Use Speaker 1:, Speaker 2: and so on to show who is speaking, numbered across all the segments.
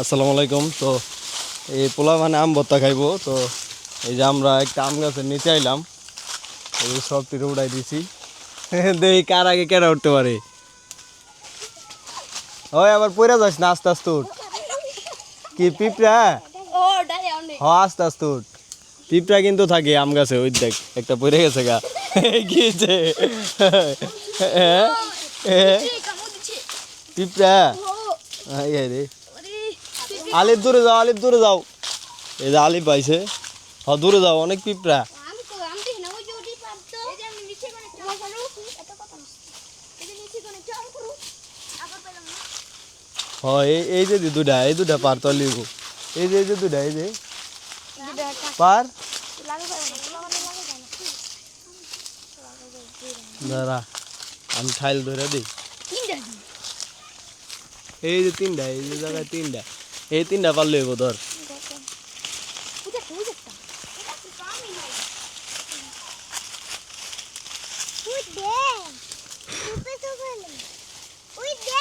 Speaker 1: আসসালামু আলাইকুম। তো এই পোলা মানে আম ভর্তা খাইবো। তো এই যে আমরা একটা আম গাছের নিচে আইলাম। এই সব তীরে উড়াই দিছি। দেখি কার আগে কেডা উঠতে পারে। ওই আবার পড়ে যাস না আস্তে আস্তে উঠ। কি পিঁপড়া? হ আস্তে আস্তে উঠ। পিঁপড়া কিন্তু থাকে আম গাছে ওই দেখ একটা পড়ে গেছে গা। গিয়েছে পিঁপড়া। রে।
Speaker 2: ওরে
Speaker 1: আলিপ দূরে যাও আলিপ দূরে যাও এই যে আলিপ পাইছে হ দূরে যাও অনেক পিঁপড়া
Speaker 2: আমি তো আমি দেখি না ওই যে ওটি পারতো এই যে আমি নিচে কোনে চাল করু এত কথা না এই যে নিচে কোনে চাল করু আবার পেলাম না
Speaker 1: হ এই এই যে দি দুটা এই দুটা পার তো লিখব এই যে এই যে দুটা এই যে পার
Speaker 2: লাগে পারে না লাগে লাগে না
Speaker 1: দাঁড়া আমি ঠাইল ধরে দিই
Speaker 2: তিনটা দিন
Speaker 1: এই যে তিনটা এই যে জায়গায় তিনটা এই তিনটা পার লইব ধর।
Speaker 2: হইছে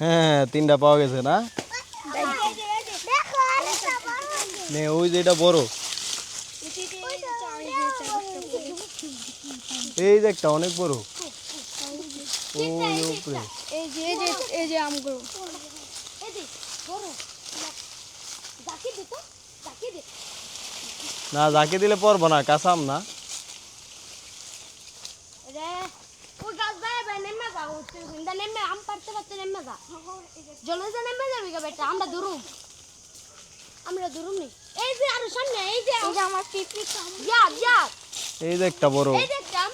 Speaker 1: হ্যাঁ তিনটা পাওয়া গেছে, না? ওই যে এটা বড়। এই যে একটা, অনেক বড়। ওই
Speaker 2: এই যে এই যে আমগুলো। যে বড় জাকি দে তো জাকি দে
Speaker 1: না যাকে দিলে পড়ব না কাঁচাম না
Speaker 2: রে ওই গাছ বাই বাই নেমে যা ও তুই হিন্দা নেমে আম পারতে পারতে নেমে যা জলে যা নেমে যাবি গা বেটা আমরা দূরুম আমরা দূরুম নি এই যে আর সামনে এই যে এই যে আমার পিপি কাম যা যা
Speaker 1: এই যে একটা বড়
Speaker 2: এই দেখতাম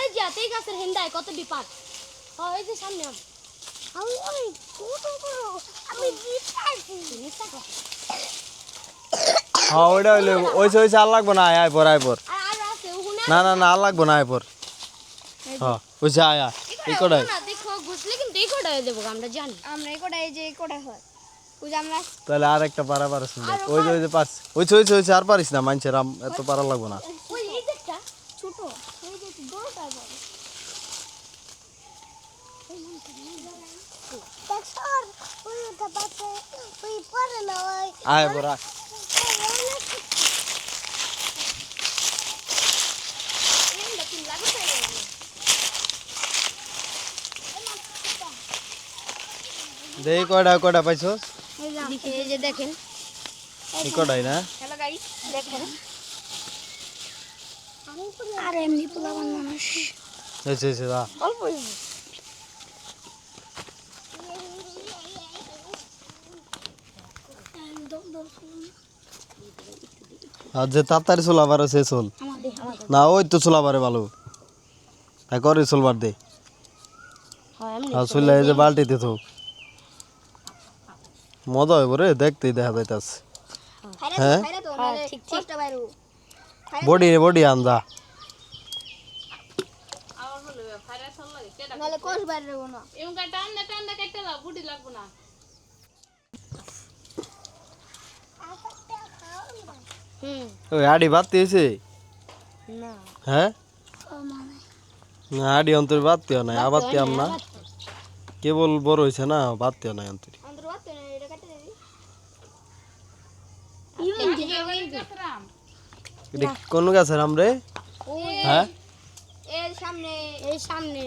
Speaker 2: এই যে এই গাছের হিন্দায় কত বিপাক হ্যাঁ এই যে সামনে আম
Speaker 1: হ্যাঁ ওইটা হইলে ওইসে ওইসে আর লাগবো না আয় আয় পর আয় পর। না না না আর লাগবো না আয় পর। হ্যাঁ ওইসে আয় আয় এই কটাই
Speaker 2: ওই
Speaker 1: তাহলে আর একটা পারা পারিস ওই যে ওই যে পারিস ওইসে ওইসে ওইসে আর পারিস না মানুষের আম এত পারা লাগবো না
Speaker 2: ওই এই যে একটা ছোট এই যে বড়টা বড় ওই ওটা পাতে ওই পরে না ওই
Speaker 1: আয় পর আয় দেখ কয়টা কয়টা পাইছস
Speaker 2: এই যে দেখেন
Speaker 1: এই কটাই না
Speaker 2: হ্যালো গাইস দেখেন আর এমনি পোলাবান মানুষ
Speaker 1: হয়েছে হয়েছে দা
Speaker 2: অল্প
Speaker 1: আর যে তাড়াতাড়ি চলা পারে সে চল। না ওই তো চলা পারে ভালো হ্যাঁ করে চলবার দে। আর চলে এই যে বালতিতে তো। মজা হইব রে দেখতেই দেখা যাইতাছে। হ্যাঁ?
Speaker 2: ঠিক ঠিক
Speaker 1: বডি বডি আন্দা
Speaker 2: নালে কোষ বাইরে না
Speaker 3: এমকা টান্না টান্না কেটে দাও বুটি লাগবো না।
Speaker 2: হুম।
Speaker 1: আডি বাদ দিয়েছে?
Speaker 2: না।
Speaker 1: হ্যাঁ? না আডি অন্তর বাদ দিও নাই আবার দিয়াম না কেবল বড় হয়েছে না বাদ দিও নাই অন্তর।
Speaker 2: এটা
Speaker 1: কোন গাছের আমরে হ্যাঁ?
Speaker 2: সামনে এই সামনে।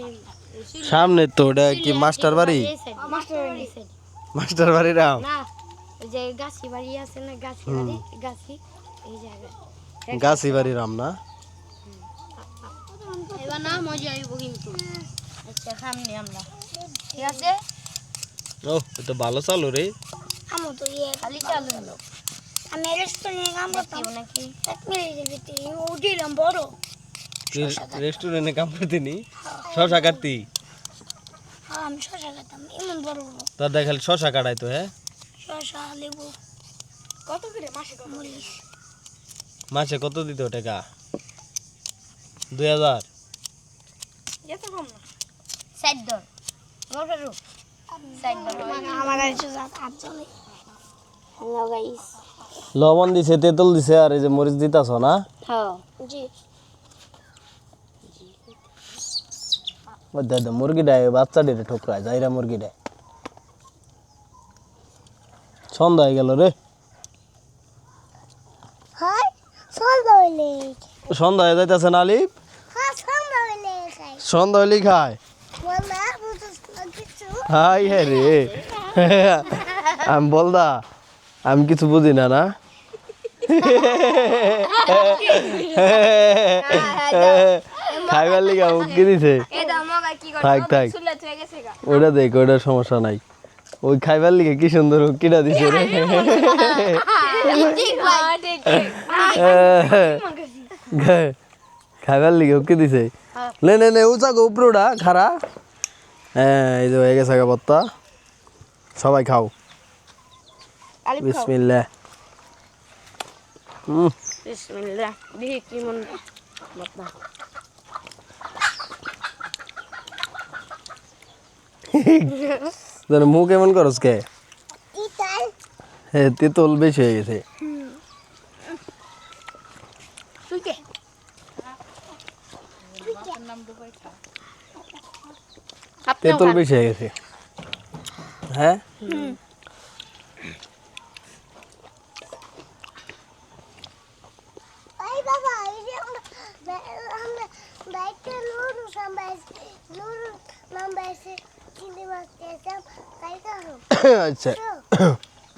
Speaker 1: সামনে তো ওটা কি মাস্টার বাড়ি
Speaker 2: মাস্টার বাড়ি
Speaker 1: মাস্টার বাড়ি রাম
Speaker 2: না। ওই যে গাছি বাড়ি আছে না গাছি বাড়ি গাছি এই জায়গায়।
Speaker 1: গাছি বাড়ি রাম না
Speaker 2: এবার না মজা আইব কিন্তু। আচ্ছা সামনে আমরা। ঠিক আছে?
Speaker 1: ও এটা ভালো চালু রে।
Speaker 2: আমো তো ইয়ে। খালি চালু হলো। আমি রেস্টুরেন্টে কাম করতাম নাকি। এক মিনিট উঠিলাম বড়।
Speaker 1: রেস্টুরেন্টে কাম করতে নি শশা কাটতি?
Speaker 2: হ্যাঁ আমি শশা খেতাম এমন বড় বড়।
Speaker 1: তার খালি শশা কাটাই তো হ্যাঁ?
Speaker 2: শশা লেবু। কত করে মাসে কত? মরিচ।
Speaker 1: মাসে কত দিত টাকা? দুই হাজার।
Speaker 2: এত কম না। সাইড দর মোটরু আমার কাছে যাত আট চলে হ্যালো গাইস
Speaker 1: লবণ দিছে তেঁতুল দিছে আর এই যে মরিচ দিতাছ না?
Speaker 2: হ্যাঁ। জি।
Speaker 1: মুরগিটা বাচ্চা ডেটে ঠোকরায় যাইরা মুরগিটা সন্ধ্যা হয়ে গেল রে।
Speaker 2: হয় সন্ধ্যা
Speaker 1: হয়ে যাইতেছে না
Speaker 2: হ্যাঁ সন্ধ্যা হইলে
Speaker 1: হইলেই খায়?
Speaker 2: বলা বুঝছ না কিছু।
Speaker 1: হাই হ্যাঁ রে। আমি বলদা আমি কিছু বুঝি না না? খাইবার লিগা উকি দিছে? থাক থাক। ওইটা দেখ ওইটা সমস্যা নাই। ওই খাইবার লিগে কি সুন্দর উকিটা দিছে রে। খাইবার লিগে উকি দিছে। লে নে নে উচা গো উপরোটা খারা হ্যাঁ এই যে হয়ে গেছে গা বত্তা সবাই খাও। বিসমিল্লাহ। হুম
Speaker 2: বিসমিল্লাহ। দেখি কি মন বাবা
Speaker 1: তোর মুখ কেমন করস কে
Speaker 2: ইতাল
Speaker 1: হ্যাঁ তেতল বেশি হয়ে গেছে
Speaker 2: তুইকে
Speaker 1: তেতল বেশি হয়ে গেছে হ্যাঁ
Speaker 2: Ay baba, ini আমরা আমরা বাইকটা লুরু সামবাইস লুরু নাম্বাইসে চিনি মাছ খেয়েছিলাম তাই কারণ
Speaker 1: আচ্ছা